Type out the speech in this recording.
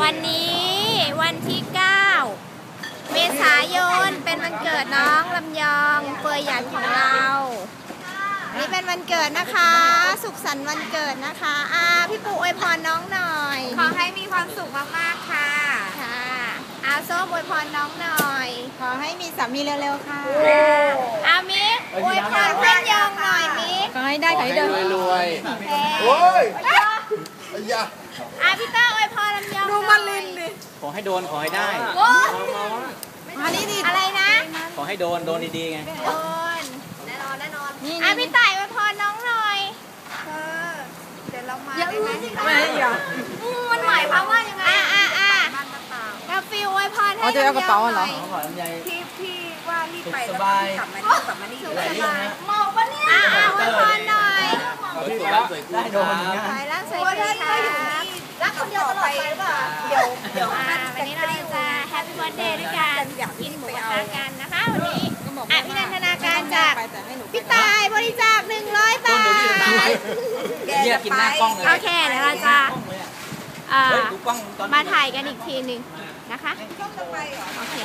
วันนี้วันที่ 9 เมษายนเป็นวันเกิดน้องลำยองเฟยหยันของเราวันนี่เป็นวันเกิดนะคะ สุขสันต์วันเกิดนะคะอาพี่ปู่อวยพรน้องหน่อย ขอให้มีความสุขมากๆค่ะ ค่ะอาส้มอวยพรน้องหน่อย ขอให้มีสามีเร็วๆค่ะอามิกอวยพรเพื่อนยองหน่อยมิกขอให้ได้ขอให้เดินรวยแพ้ๆโอ้ยไอ้ยาอาพี่เต้าอวยพรลำยองดูมาลินดิ ขอให้โดนขอให้ได้ โอ้มานี่ดิอะไรนะ ขอให้โดนโดนดีๆไง โดน แน่นอนแน่นอนนี่อาพี่ต่ายอวยพรน้องหน่อยเธอเดี๋ยวเรามาได้ไหมไม่เหรอมันหมายความว่ายังไง อ่าอ่าอ่าบ้านเปล่ากาฟิวอวยพรให้อ๋อจะเอากระเป๋าเหรอลำยงขอลำไยพี่พี่ว่ารีบไปสุขแล้วสบายพี่กลับมานี่กลับมานี่หน่เลอยยสบายเมาปะเนี่ยอ่าอ่าอวยพรหน่อย ได้โดนอย่างเงี้ยขอให้ร่างสวยดีครับรักคนเดียวตลอดไปหรือเปล่าเดี๋ยวเดี๋ยวอ่าวันนี้เราจะแฮปปี้วันเดย์ด้วยกันกินหมูกระทะกันนะคะ วันนี้อะพี่นันทนาการจากพี่ตายบริจาค100บาทเยี่ยกินหน้ากล้องเลยโอเคเดี๋ยวเราจะอ่าเฮ้ยดูกล้องตอนมาถ่ายกันอีกทีหนึ่งนะคะช่วงต่อไปเหรอโอเค